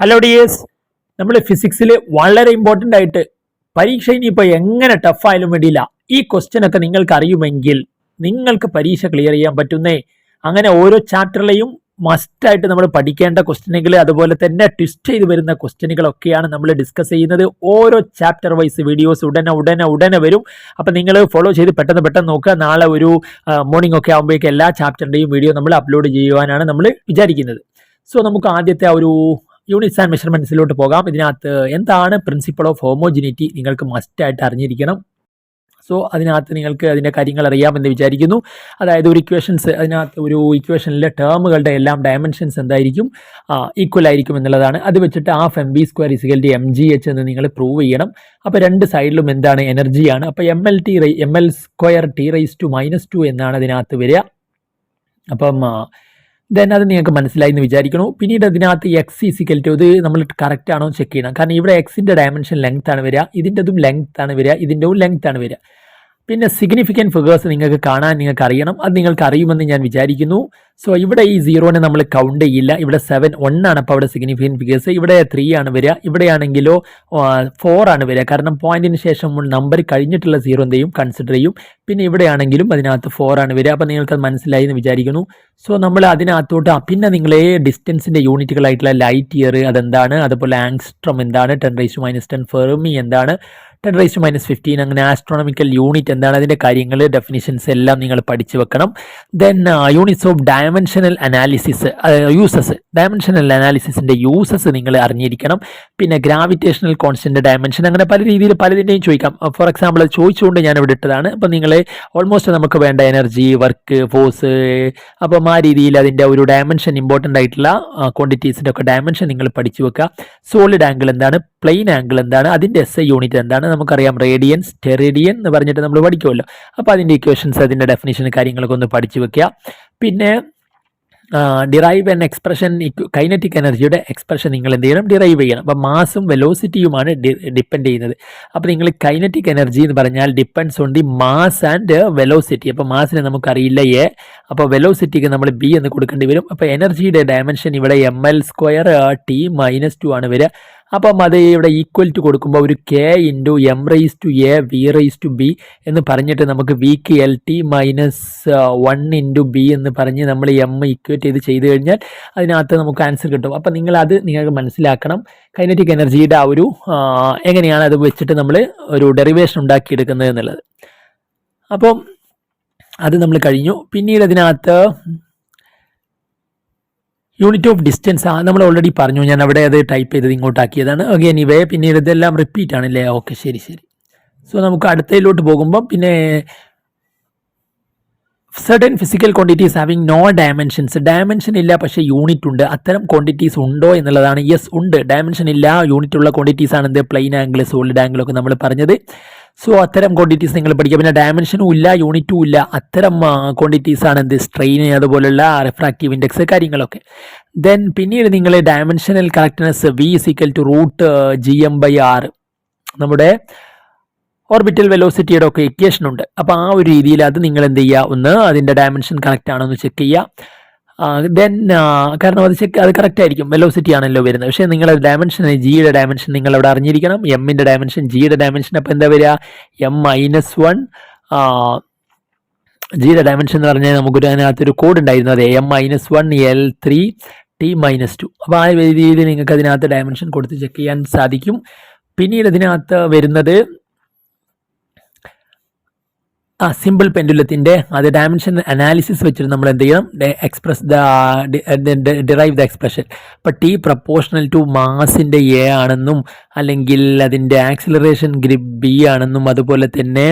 Hello dears നമ്മൾ ഫിസിക്സിൽ വളരെ important ആയിട്ട് പരീക്ഷ ഇനിയിപ്പോൾ എങ്ങനെ ടഫായാലും വേണ്ടിയില്ല. ഈ ക്വസ്റ്റ്യൻ ഒക്കെ നിങ്ങൾക്ക് അറിയുമെങ്കിൽ നിങ്ങൾക്ക് പരീക്ഷ ക്ലിയർ ചെയ്യാൻ പറ്റുന്നേ. അങ്ങനെ ഓരോ ചാപ്റ്ററിലെയും മസ്റ്റായിട്ട് നമ്മൾ പഠിക്കേണ്ട ക്വസ്റ്റ്യനുകൾ അതുപോലെ തന്നെ ട്വിസ്റ്റ് ചെയ്ത് വരുന്ന ക്വസ്റ്റ്യനുകളൊക്കെയാണ് നമ്മൾ ഡിസ്കസ് ചെയ്യുന്നത്. ഓരോ ചാപ്റ്റർ വൈസ് വീഡിയോസ് ഉടനെ ഉടനെ ഉടനെ വരും. അപ്പം നിങ്ങൾ ഫോളോ ചെയ്ത് പെട്ടെന്ന് പെട്ടെന്ന് നോക്കുക. നാളെ ഒരു മോർണിംഗ് ഒക്കെ ആകുമ്പോഴേക്കും എല്ലാ ചാപ്റ്ററിന്റെയും വീഡിയോ നമ്മൾ അപ്ലോഡ് ചെയ്യുവാനാണ് നമ്മൾ വിചാരിക്കുന്നത്. സോ നമുക്ക് ആദ്യത്തെ ആ ഒരു യൂണിറ്റ്സ് ആൻഡ് മെഷർമെന്റ്സിലോട്ട് പോകാം. ഇതിനകത്ത് എന്താണ് പ്രിൻസിപ്പിൾ ഓഫ് ഹോമോജിനിറ്റി നിങ്ങൾക്ക് മസ്റ്റായിട്ട് അറിഞ്ഞിരിക്കണം. സോ അതിനകത്ത് നിങ്ങൾക്ക് അതിന്റെ കാര്യങ്ങൾ അറിയാമെന്ന് വിചാരിക്കുന്നു. അതായത് ഒരു ഇക്വേഷൻസ് അതിനകത്ത് ഒരു ഇക്വേഷനിലെ ടേമുകളുടെ എല്ലാം ഡയമെൻഷൻസ് എന്തായിരിക്കും? ഈക്വൽ ആയിരിക്കും എന്നുള്ളതാണ്. അത് വെച്ചിട്ട് half M B square is equal M G H എന്ന് നിങ്ങൾ പ്രൂവ് ചെയ്യണം. അപ്പോൾ രണ്ട് സൈഡിലും എന്താണ് എനർജിയാണ് അപ്പോൾ M L T raise M L square T raise to minus two എന്നാണ് അതിനകത്ത് വരിക. അപ്പം ദെൻ അത് നിങ്ങൾക്ക് മനസ്സിലായി എന്ന് വിചാരിക്കണു പിന്നീട് അതിനകത്ത് എക്സ് ഈസിക്കൽ ടു ഇത് നമ്മൾ കറക്റ്റ് ആണോ ചെക്ക് ചെയ്യണം. കാരണം ഇവിടെ എക്സിന്റെ ഡയമെൻഷൻ ലെങ്ത് ആണ് വരിക ഇതിന്റെതും ലെങ്ത് ആണ് വരിക ഇതിന്റെതും ലെങ്ത് ആണ് വരിക. പിന്നെ സിഗ്നിഫിക്കന്റ് ഫിഗേഴ്സ് നിങ്ങൾക്ക് കാണാൻ നിങ്ങൾക്ക് അറിയണം. അത് നിങ്ങൾക്ക് അറിയുമെന്ന് ഞാൻ വിചാരിക്കുന്നു. സോ ഇവിടെ ഈ സീറോനെ നമ്മൾ കൗണ്ട് ചെയ്യില്ല. ഇവിടെ സെവൻ ആണ് അപ്പോൾ അവിടെ സിഗ്നിഫിക്കന്റ് ഫിഗേഴ്സ് ഇവിടെ ത്രീ ആണ് വരിക. ഇവിടെയാണെങ്കിലോ ഫോർ ആണ് വരിക. കാരണം പോയിന്റിന് ശേഷം നമ്പർ കഴിഞ്ഞിട്ടുള്ള സീറോ എന്ത് ചെയ്യും? കൺസിഡർ ചെയ്യും. പിന്നെ ഇവിടെയാണെങ്കിലും അതിനകത്ത് ഫോർ ആണ് വരിക. അപ്പോൾ നിങ്ങൾക്ക് മനസ്സിലായി എന്ന് വിചാരിക്കുന്നു. സോ നമ്മൾ അതിനകത്തോട്ട് പിന്നെ നിങ്ങളെ ഡിസ്റ്റൻസിന്റെ യൂണിറ്റുകളായിട്ടുള്ള ലൈറ്റ് ഇയർ അതെന്താണ്? അതുപോലെ ആങ്സ്ട്രം എന്താണ്? Ten raise minus ten fermi എന്താണ്? ടെൻ റൈസ് മൈനസ് ഫിഫ്റ്റീൻ അങ്ങനെ ആസ്ട്രോണമിക്കൽ യൂണിറ്റ് എന്താണ്? അതിന്റെ കാര്യങ്ങൾ ഡെഫിനിഷൻസ് എല്ലാം നിങ്ങൾ പഠിച്ചു വെക്കണം. Then units of dimensional analysis uses dimensional അനാലിസിസിന്റെ uses നിങ്ങൾ അറിഞ്ഞിരിക്കണം. പിന്നെ ഗ്രാവിറ്റേഷണൽ കോൺസ്റ്റന്റ് ഡയമെൻഷൻ അങ്ങനെ പല രീതിയിൽ പലതിന്റെയും ചോദിക്കാം. ഫോർ എക്സാമ്പിൾ അത് ചോദിച്ചുകൊണ്ട് ഞാൻ ഇവിടെ ഇട്ടതാണ്. അപ്പോൾ നിങ്ങൾ ഓൾമോസ്റ്റ് നമുക്ക് വേണ്ട എനർജി വർക്ക് ഫോഴ്സ് അപ്പം ആ രീതിയിൽ അതിന്റെ ഒരു ഡയമെൻഷൻ ഇമ്പോർട്ടന്റ് ആയിട്ടുള്ള ക്വാണ്ടിറ്റീസിന്റെ ഒക്കെ ഡയമെൻഷൻ നിങ്ങൾ പഠിച്ചു വെക്കുക. സോളിഡ് ആംഗിൾ എന്താണ്? പ്ലെയിൻ ആംഗിൾ എന്താണ്? അതിന്റെ എസ് ഐ യൂണിറ്റ് എന്താണ്? നമുക്കറിയാം റേഡിയൻസ് ടെറേഡിയൻ എന്ന് പറഞ്ഞിട്ട് നമ്മൾ പഠിക്കുമല്ലോ. അപ്പോൾ അതിന്റെ ഇക്വേഷൻസ് അതിന്റെ ഡെഫിനേഷൻ കാര്യങ്ങളൊക്കെ ഒന്ന് പഠിച്ചു വെക്കുക. പിന്നെ ഡിറൈവ് എൻ എക്സ്പ്രഷൻ കൈനറ്റിക് എനർജിയുടെ എക്സ്പ്രഷൻ നിങ്ങൾ എന്ത് ചെയ്യണം? ഡിറൈവ് ചെയ്യണം. അപ്പോൾ മാസും വെലോസിറ്റിയുമാണ് ഡിപ്പെൻഡ് ചെയ്യുന്നത്. അപ്പോൾ നിങ്ങൾ കൈനറ്റിക് എനർജി എന്ന് പറഞ്ഞാൽ depends on the mass and velocity അപ്പോൾ മാസിനെ നമുക്കറിയില്ല എ അപ്പോൾ വെലോസിറ്റിക്ക് നമ്മൾ ബി എന്ന് കൊടുക്കേണ്ടി വരും. അപ്പോൾ എനർജിയുടെ ഡയമെൻഷൻ ഇവിടെ M L square T minus two ആണ് വരിക. അപ്പം അത് ഇവിടെ ഈക്വൽ ടു കൊടുക്കുമ്പോൾ ഒരു K into M raise to A V raise to B എന്ന് പറഞ്ഞിട്ട് നമുക്ക് വിക്ക് L T minus one into B എന്ന് പറഞ്ഞ് നമ്മൾ എം ഇക്വേറ്റ് ചെയ്ത് ചെയ്ത് കഴിഞ്ഞാൽ അതിനകത്ത് നമുക്ക് ആൻസർ കിട്ടും. അപ്പം നിങ്ങൾ അത് നിങ്ങൾക്ക് മനസ്സിലാക്കണം. കൈനറ്റിക് എനർജിയുടെ ആ ഒരു എങ്ങനെയാണ് അത് വെച്ചിട്ട് നമ്മൾ ഒരു ഡെറിവേഷൻ ഉണ്ടാക്കിയെടുക്കുന്നത് എന്നുള്ളത്. അപ്പം അത് നമ്മൾ കഴിഞ്ഞു. പിന്നീട് അതിനകത്ത് യൂണിറ്റ് ഓഫ് ഡിസ്റ്റൻസ് ആ നമ്മൾ ഓൾറെഡി പറഞ്ഞു. ഞാൻ അവിടെ അത് ടൈപ്പ് ചെയ്തത് ഇങ്ങോട്ടാക്കിയതാണ്. ഓക്കെ ഇനി വേ പിന്നീട് ഇതെല്ലാം റിപ്പീറ്റ് ആണല്ലേ ഓക്കെ ശരി ശരി. സോ നമുക്ക് അടുത്തതിലോട്ട് പോകുമ്പം പിന്നെ certain physical quantities having no dimensions dimension ഇല്ല പക്ഷേ യൂണിറ്റ് ഉണ്ട്. അത്തരം ക്വാണ്ടിറ്റീസ് ഉണ്ടോ എന്നുള്ളതാണ്. യെസ് ഉണ്ട്. ഡയമെൻഷൻ ഇല്ല യൂണിറ്റ് ഉള്ള ക്വാണ്ടിറ്റീസ് ആണ് എന്ത്? പ്ലെയിൻ ആംഗിൾ സോളിഡ് ആംഗിൾ ഒക്കെ നമ്മൾ പറഞ്ഞത്. സോ അത്തരം ക്വാണ്ടിറ്റീസ് നിങ്ങൾ പഠിക്കുക. പിന്നെ ഡയമെൻഷനും ഇല്ല യൂണിറ്റും ഇല്ല. അത്തരം ക്വാണ്ടിറ്റീസ് ആണ് എന്ത്? സ്ട്രെയിൻ അതുപോലുള്ള റിഫ്രാക്റ്റീവ് ഇൻഡെക്സ് കാര്യങ്ങളൊക്കെ. ദെൻ പിന്നീട് നിങ്ങൾ dimensional correctness V is to root G M by R നമ്മുടെ ഓർബിറ്റൽ വെലോസിറ്റിയുടെ ഒക്കെ ഇക്വേഷൻ ഉണ്ട്. അപ്പോൾ ആ ഒരു രീതിയിൽ അത് നിങ്ങൾ എന്ത് ചെയ്യുക? ഒന്ന് അതിന്റെ ഡയമെൻഷൻ കറക്റ്റ് ആണോ എന്ന് ചെക്ക് ചെയ്യുക ദെൻ കാരണം അത് ചെക്ക് അത് കറക്റ്റ് ആയിരിക്കും. വെലോസിറ്റി ആണല്ലോ വരുന്നത്. പക്ഷേ നിങ്ങൾ ഡയമെൻഷൻ ജിയുടെ ഡയമെൻഷൻ നിങ്ങൾ അവിടെ അറിഞ്ഞിരിക്കണം. എമ്മിന്റെ ഡയമെൻഷൻ ജിയുടെ ഡയമെൻഷൻ അപ്പോൾ എന്താ വരിക? എം മൈനസ് വൺ ജിയുടെ ഡയമെൻഷൻ എന്ന് പറഞ്ഞാൽ നമുക്കൊരു അതിനകത്തൊരു കോഡ് ഉണ്ടായിരുന്നു. അതെ M minus one L three T minus two അപ്പോൾ ആ രീതിയിൽ നിങ്ങൾക്ക് അതിനകത്ത് ഡയമെൻഷൻ കൊടുത്ത് ചെക്ക് ചെയ്യാൻ സാധിക്കും. പിന്നീട് ഇതിനകത്ത് വരുന്നത് ആ സിമ്പിൾ പെൻഡുലത്തിന്റെ അത് ഡയമെൻഷൻ അനാലിസിസ് വെച്ചിട്ട് നമ്മൾ എന്ത് ചെയ്യണം? Express the derive the expression ഇപ്പം ടി പ്രപ്പോർഷണൽ ടു മാസിന്റെ എ ആണെന്നും അല്ലെങ്കിൽ അതിന്റെ ആക്സിലറേഷൻ ഗ്രിപ്പ് ബി ആണെന്നും അതുപോലെ തന്നെ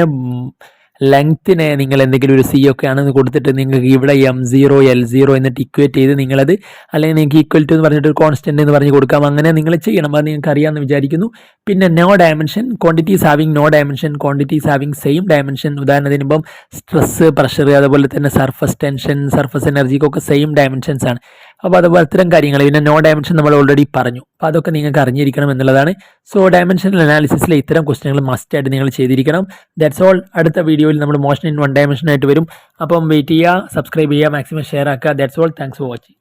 ലെങ്ത്തിനെ നിങ്ങൾ എന്തെങ്കിലും ഒരു സി ഒക്കെ ആണെന്ന് കൊടുത്തിട്ട് നിങ്ങൾക്ക് ഇവിടെ എം സീറോ എൽ സീറോ എന്നിട്ട് ഇക്വേറ്റ് ചെയ്ത് നിങ്ങളത് അല്ലെങ്കിൽ നിങ്ങൾക്ക് ഈക്വൽ ടു എന്ന് പറഞ്ഞിട്ട് ഒരു കോൺസ്റ്റന്റ് എന്ന് പറഞ്ഞ് കൊടുക്കാം. അങ്ങനെ നിങ്ങൾ ചെയ്യണം. അത് നിങ്ങൾക്ക് അറിയാമെന്ന് വിചാരിക്കുന്നു. പിന്നെ no dimension quantities having no dimension quantities having same dimension ഉദാഹരണത്തിന് ഇപ്പം സ്ട്രെസ് പ്രഷർ അതുപോലെ തന്നെ സർഫസ് ടെൻഷൻ സർഫസ് എനർജിക്കൊക്കെ സെയിം ഡയമെൻഷൻസ് ആണ്. അപ്പോൾ അതുപോലെ അത്തരം കാര്യങ്ങൾ പിന്നെ നോ ഡയമെൻഷൻ നമ്മൾ ഓൾറെഡി പറഞ്ഞു. അപ്പോൾ അതൊക്കെ നിങ്ങൾക്ക് അറിഞ്ഞിരിക്കണം എന്നുള്ളതാണ്. സോ ഡയമെൻഷൻ അനാലിസിസിലെ ഇത്തരം ക്വസ്റ്റ്യനുകൾ മസ്റ്റ് ആയിട്ട് നിങ്ങൾ ചെയ്തിരിക്കണം. ദാറ്റ്സ് ഓൾ അടുത്ത വീഡിയോയിൽ നമ്മൾ മോഷൻ ഇൻ വൺ ഡയമെൻഷൻ ആയിട്ട് വരും. അപ്പം വെയിറ്റ് ചെയ്യുക സബ്സ്ക്രൈബ് ചെയ്യുക മാക്സിമം ഷെയർ ആക്കുക. That's all thanks for watching